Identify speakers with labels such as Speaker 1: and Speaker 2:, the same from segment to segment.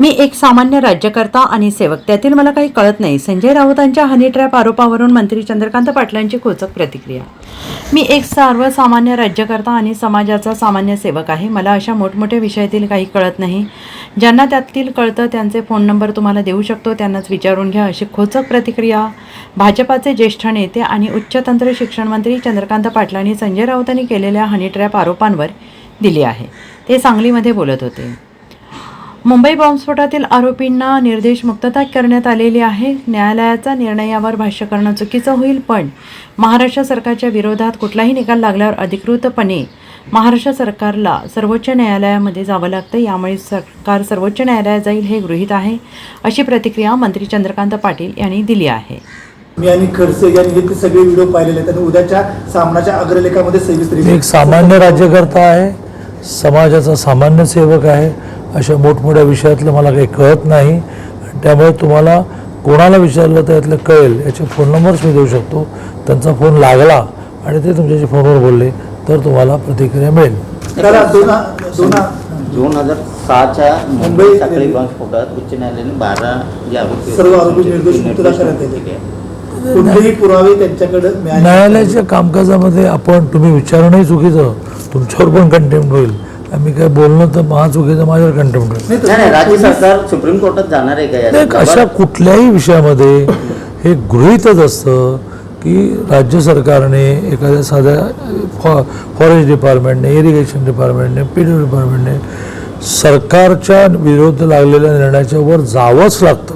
Speaker 1: मी एक सामान्य राज्यकर्ता आणि सेवक. त्यातील मला काही कळत नाही. संजय राऊतांच्या हनी ट्रॅप आरोपावरून मंत्री चंद्रकांत पाटलांची खोचक प्रतिक्रिया. मी एक सर्वसामान्य राज्यकर्ता आणि समाजाचा सामान्य सेवक आहे. मला अशा मोठमोठ्या विषयातील काही कळत नाही. ज्यांना त्यातील कळतं त्यांचे फोन नंबर तुम्हाला देऊ शकतो. त्यांनाच विचारून घ्या अशी खोचक प्रतिक्रिया भाजपाचे ज्येष्ठ नेते आणि उच्चतंत्र शिक्षण मंत्री चंद्रकांत पाटलांनी संजय राऊतांनी केलेल्या हनी ट्रॅप आरोपांवर दिली आहे. ते सांगलीमध्ये बोलत होते. मुंबई बॉम्बस्फोटातील आरोपींना निर्देश मुक्तता करण्यात आलेली आहे. न्यायालयाचा निर्णयावर भाष्य करणं चुकीचं होईल पण महाराष्ट्र सरकारच्या विरोधात कुठलाही निकाल लागल्यावर अधिकृतपणे महाराष्ट्र सरकारला सर्वोच्च न्यायालयामध्ये जावं लागतं. यामुळे सरकार सर्वोच्च न्यायालयात जाईल हे गृहीत आहे अशी प्रतिक्रिया मंत्री चंद्रकांत पाटील यांनी दिली आहे.
Speaker 2: मी आणि खडसे यांनी हे ते सगळे व्हिडिओ पाहिलेले आहेत आणि उद्याच्या सामनाच्या अग्रलेखामध्ये सविस्तर
Speaker 3: एक सामान्य राज्यकर्ता आहे समाजाचा सामान्य सेवक आहे. अशा मोठमोठ्या विषयातलं मला काही कळत नाही. त्यामुळे तुम्हाला कोणाला विचारलं तर यातलं कळेल. याचे फोन नंबर्स मी देऊ शकतो. त्यांचा फोन लागला आणि ते तुमच्याशी फोनवर बोलले तर तुम्हाला प्रतिक्रिया मिळेल.
Speaker 2: दोन
Speaker 4: हजार सहाच्या
Speaker 2: मुंबई-
Speaker 4: साखळी बॉम्बस्फोटात उच्च न्यायालयाने बारा जे आरोपी होते,
Speaker 2: सर्व आरोपी
Speaker 4: त्यांचे
Speaker 2: निर्दोष मुक्तता
Speaker 4: निर्दोष
Speaker 2: करण्यात
Speaker 4: मुक्त
Speaker 2: आले.
Speaker 4: केले.
Speaker 2: कोणतेही पुरावे त्यांच्याकडे
Speaker 3: न्यायालयाच्या कामकाजामध्ये आपण तुम्ही विचारणंही चुकीचं तुमच्यावर पण कंटेम्प्ट होईल. आम्ही काय बोलणं तर महा चुकीचं माझ्यावर कंटेम्प्ट होईल
Speaker 2: नाही,
Speaker 4: राज्य सरकार सुप्रीम कोर्टात जाणार आहे का
Speaker 3: अशा? कुठल्याही विषयामध्ये हे गृहीतच असतं की राज्य सरकारने एखाद्या साध्या फॉ फॉरेस्ट डिपार्टमेंटने इरिगेशन डिपार्टमेंटने पी डी डिपार्टमेंटने सरकारच्या विरुद्ध लागलेल्या निर्णयाच्या वर जावंच लागतं.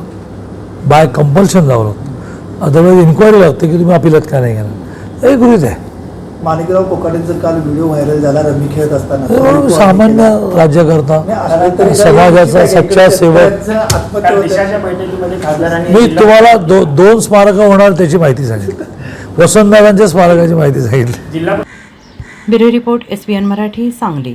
Speaker 3: बाय कंपल्शन जावं लागतं. अदरवाईज इन्क्वायरी लागते की तुम्ही अपिलात का नाही घेणार? हे गृहीत आहे.
Speaker 2: माणिकराव कोकाटेंचा काल व्हिडिओ व्हायरल झाला रमी खेळत असताना.
Speaker 3: हे सामान्य राज्यकर्ता समाजाचा सच्चा सेवक. मी तुम्हाला दो दोन स्मारकं होणार त्याची माहिती सांगितली वसंतदादांच्या स्मारकाची माहिती सांगितली
Speaker 5: जिल्हा
Speaker 1: bureau report S B N Marathi Sangli.